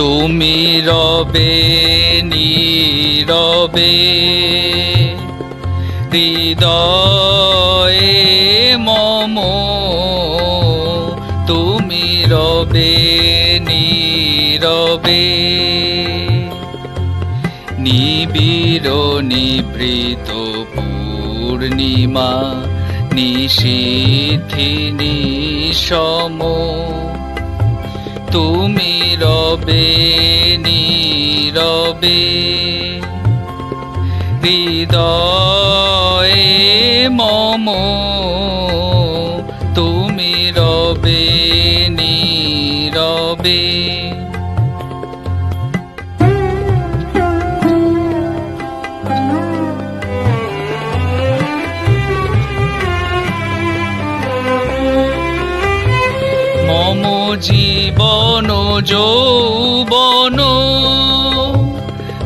তুমি রবে নীরবে। হৃদয়ে মম তুমি রবে নীরবে। নিবিড় নিবৃত পূর্ণিমা নিশীথি নিশম তুমি রবে নীরবে। হৃদয়ে মম তুমি রবে নীরবে। মম জীবন যৌবন।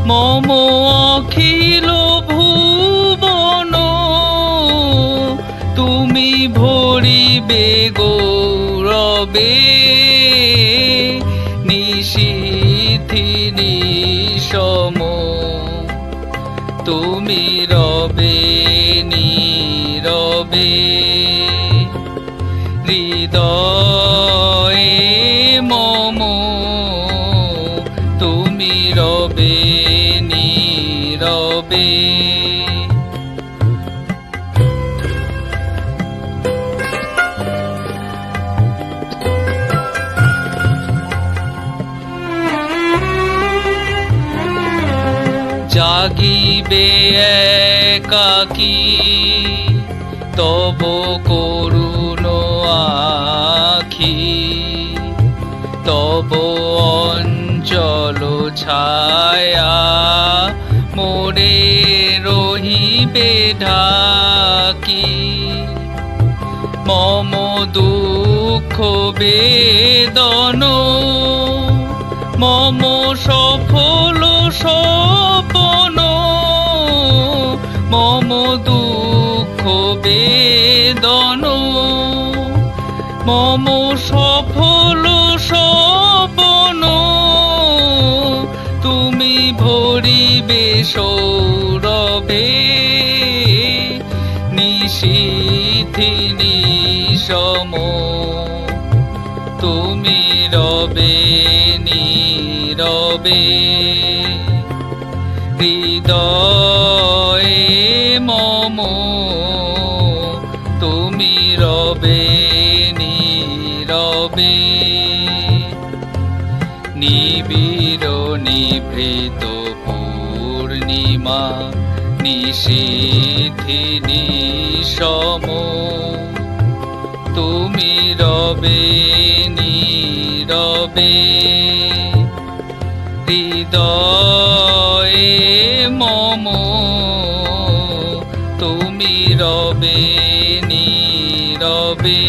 মম অখিল ভুবন। তুমি ভরিবে গৌরবে। নিশীথি নিশম তুমি রবে নীরবে। জাগিবে একাকী, তব করুণ আখি। তব অঞ্চল ছায়া মোরে রহিবে ঢাকি। মম দুঃখ বেদন মম সফল সপন মম দুঃখ বেদন। মম সফল সপন তুমি ভরিবে সৌরভে। নিশীথি নিশম। তুমি রবে নীরবে। হৃদয়ে মম তুমি রবে নীরবে। নিবিড় নিভৃত পূর্ণিমা নিশীথি নিশম। তুমি রবে নীরবে। হৃদয়ে নীরবে নীরবে।